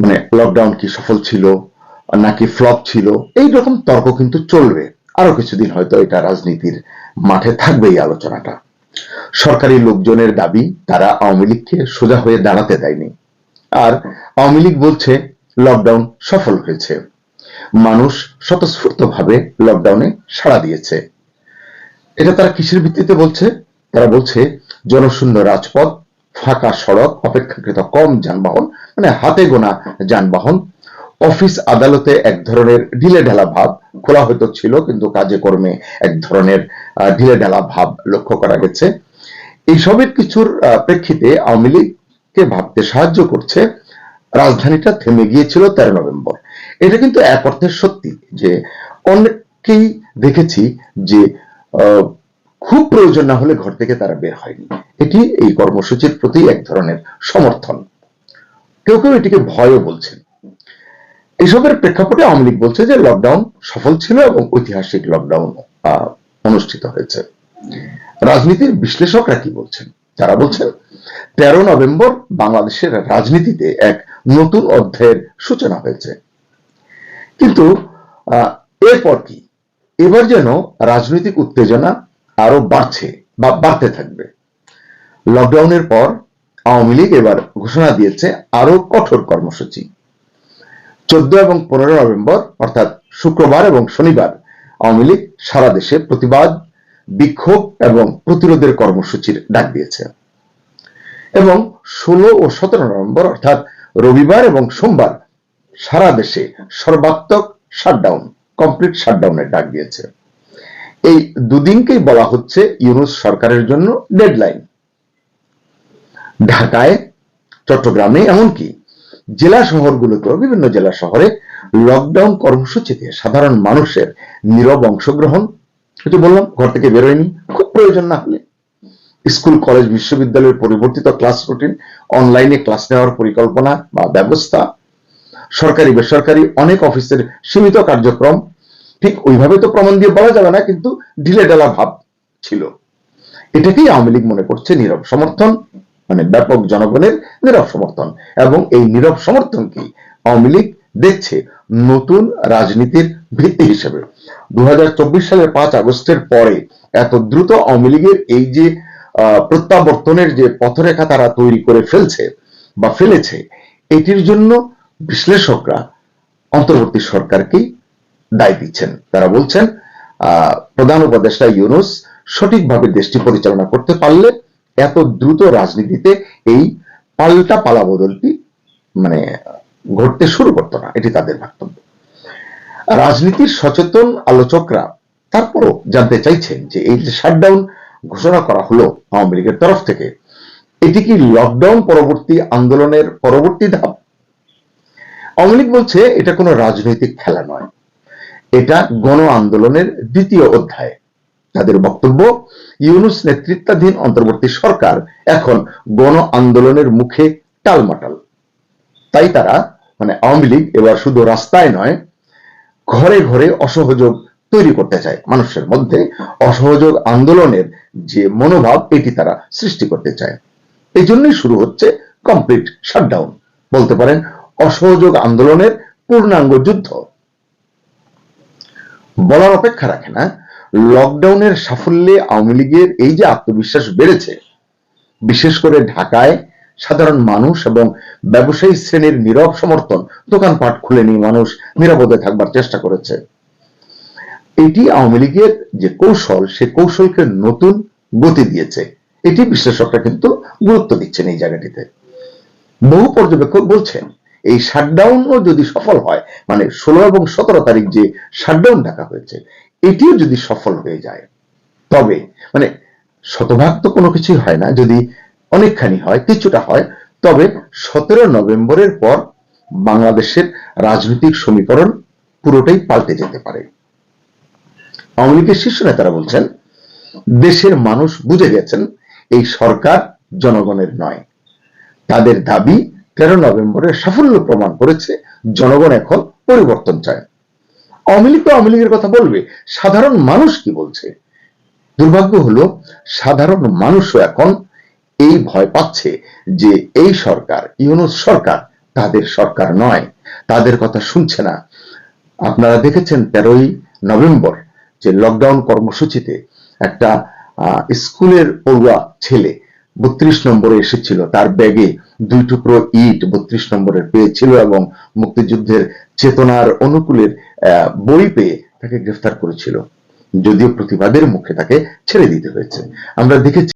মানে লকডাউন কি সফল ছিল নাকি ফ্লপ ছিল এই রকম তর্ক কিন্তু চলবে। আরও কিছুদিন হয়তো এটা রাজনীতির মাঠে থাকবে এই আলোচনাটা। সরকারি লোকজনের দাবি, তারা আওয়ামী লীগকে সোজা হয়ে দাঁড়াতে দেয়নি। আর আওয়ামী লীগ বলছে লকডাউন সফল হয়েছে। মানুষ স্বতঃস্ফূর্ত ভাবে লকডাউনে সাড়া দিয়েছে। এটা তারা কিসের ভিত্তিতে বলছে? তারা বলছে, জনশূন্য রাজপথ ফাঁকা সড়ক, অপেক্ষাকৃত কম যানবাহন মানে হাতে গোনা যানবাহন, অফিস আদালতে এক ধরনের ঢিলে ঢালা ভাব খোলা হয়তো ছিল, কিন্তু কাজে কর্মে এক ধরনের ঢিলে ঢালা ভাব লক্ষ্য করা গেছে। এইসবের কিছুর প্রেক্ষিতে আওয়ামী লীগকে ভাবতে সাহায্য করছে, রাজধানীটা থেমে গিয়েছিল তেরো নভেম্বর। এটা কিন্তু এক অর্থে সত্যি যে অনেককেই দেখেছি যে খুব প্রয়োজন না হলে ঘর থেকে তারা বের হয়নি। এটি এই কর্মসূচির প্রতি এক ধরনের সমর্থন। কেউ কেউ এটিকে ভয়ও বলছেন। এসবের প্রেক্ষাপটে আওয়ামী লীগ বলছে যে লকডাউন সফল ছিল এবং ঐতিহাসিক লকডাউন অনুষ্ঠিত হয়েছে। রাজনীতির বিশ্লেষকরা কি বলছেন? যারা বলছেন তেরো নভেম্বর বাংলাদেশের রাজনীতিতে এক নতুন অধ্যায়ের সূচনা হয়েছে। কিন্তু এরপর কি? এবার যেন রাজনৈতিক উত্তেজনা আরও বাড়ছে বা বাড়তে থাকবে। লকডাউনের পর আওয়ামী লীগ এবার ঘোষণা দিয়েছে আরও কঠোর কর্মসূচি। চোদ্দ এবং পনেরো নভেম্বর, অর্থাৎ শুক্রবার এবং শনিবার, আওয়ামী লীগ সারা দেশে প্রতিবাদ, বিক্ষোভ এবং প্রতিরোধের কর্মসূচির ডাক দিয়েছে। এবং ষোলো ও সতেরো নভেম্বর, অর্থাৎ রবিবার এবং সোমবার, সারা দেশে সর্বাত্মক শাটডাউন কমপ্লিট শাটডাউনের ডাক দিয়েছে। এই দুদিনকেই বলা হচ্ছে ইউনুস সরকারের জন্য ডেডলাইন ঢাকায়, চট্টগ্রামে এমনকি জেলা শহরগুলোতেও, বিভিন্ন জেলা শহরে লকডাউন কর্মসূচিতে সাধারণ মানুষের নীরব অংশগ্রহণ যেটা বললাম, ঘর থেকে বেরোয়নি খুব প্রয়োজন না হলে। স্কুল, কলেজ, বিশ্ববিদ্যালয়ের পরিবর্তিত ক্লাস রুটিন অনলাইনে ক্লাস নেওয়ার পরিকল্পনা বা ব্যবস্থা, সরকারি, বেসরকারি, অনেক অফিসের সীমিত কার্যক্রম ঠিক ওইভাবে তো প্রমাণ দিয়ে বলা যাবে না, কিন্তু ঢিলে ঢালা ভাব ছিল। এটাকেই আওয়ামী লীগ মনে করছে নীরব সমর্থন মানে ব্যাপক জনগণের নীরব সমর্থন। এবং এই নীরব সমর্থনকেই আওয়ামী লীগ দেখছে নতুন রাজনীতির ভিত্তি হিসেবে। দু হাজার চব্বিশ সালের পাঁচ আগস্টের পরে এত দ্রুত আওয়ামী লীগের এই যে প্রত্যাবর্তনের যে পথরেখা তারা তৈরি করে ফেলছে বা ফেলেছে, এটির জন্য বিশ্লেষকরা, অন্তর্বর্তী সরকারকেই দায় দিচ্ছেন তারা বলছেন প্রধান উপদেষ্টা ইউনুস সঠিকভাবে দেশটি পরিচালনা করতে পারলে এত দ্রুত রাজনীতিতে এই পাল্টা পালা বদলটি মানে ঘটতে শুরু করতো না। এটি তাদের বক্তব্য রাজনীতির সচেতন আলোচকরা তারপরও জানতে চাইছেন যে এই যে শাটডাউন ঘোষণা করা হলো আওয়ামী লীগের তরফ থেকে, এটি কি লকডাউন পরবর্তী আন্দোলনের পরবর্তী ধাপ? আওয়ামী লীগ বলছে, এটা কোনো রাজনৈতিক খেলা নয়। এটা গণ আন্দোলনের দ্বিতীয় অধ্যায়। তাদের বক্তব্য, ইউনুস নেতৃত্বাধীন অন্তর্বর্তী সরকার এখন গণ আন্দোলনের মুখে টালমাটাল। তাই তারা মানে আওয়ামী লীগ এবার শুধু রাস্তায় নয়, ঘরে ঘরে অসহযোগ তৈরি করতে চায়। মানুষের মধ্যে অসহযোগ আন্দোলনের যে মনোভাব, এটি তারা সৃষ্টি করতে চায়। এই জন্যই শুরু হচ্ছে কমপ্লিট শাটডাউন বলতে পারেন, অসহযোগ আন্দোলনের পূর্ণাঙ্গ যুদ্ধ। বলার অপেক্ষা রাখে না লকডাউনের সাফল্যে আওয়ামী লীগের এই যে আত্মবিশ্বাস বেড়েছে, বিশেষ করে ঢাকায় সাধারণ মানুষ এবং ব্যবসায়ী শ্রেণির নীরব সমর্থন দোকানপাট খুলে নিয়ে মানুষ নিরাপদে থাকবার চেষ্টা করেছে। এটি আওয়ামী লীগের যে কৌশল, সে কৌশলকে নতুন গতি দিয়েছে। এটি বিশ্লেষকরা কিন্তু গুরুত্ব দিচ্ছেন এই জায়গাটিতে। বহু পর্যবেক্ষক বলছেন এই শাটডাউনও যদি সফল হয় মানে ষোলো এবং সতেরো তারিখ যে শাটডাউন ডাকা হয়েছে, এটিও যদি সফল হয়ে যায়, তবে মানে শতভাগ তো কোনো কিছুই হয় না, যদি অনেকখানি হয়, কিছুটা হয়, তবে সতেরো নভেম্বরের পর বাংলাদেশের রাজনৈতিক সমীকরণ পুরোটাই পাল্টে যেতে পারে। আওয়ামী লীগের শীর্ষ নেতারা বলছেন, দেশের মানুষ বুঝে গেছেন, এই সরকার জনগণের নয়। তাদের দাবি তেরো নভেম্বরের সাফল্য প্রমাণ করেছে জনগণ এখন পরিবর্তন চায়। আওয়ামী লীগ তো আওয়ামী কথা বলবে, সাধারণ মানুষ কি বলছে? দুর্ভাগ্য হলো, সাধারণ মানুষও এখন এই ভয় পাচ্ছে যে এই সরকার, ইউনুস সরকার তাদের সরকার নয়, তাদের কথা শুনছে না। আপনারা দেখেছেন তেরোই নভেম্বর যে লকডাউন কর্মসূচিতে একটা স্কুলের পড়ুয়া ছেলে বত্রিশ নম্বরে এসেছিল। তার ব্যাগে দুই টুকরো ইট বত্রিশ নম্বরের পেয়েছিল এবং মুক্তিযুদ্ধের চেতনার অনুকূলের বই পেয়ে তাকে গ্রেফতার করেছিল। যদিও প্রতিবাদের মুখে তাকে ছেড়ে দিতে হয়েছে। আমরা দেখেছি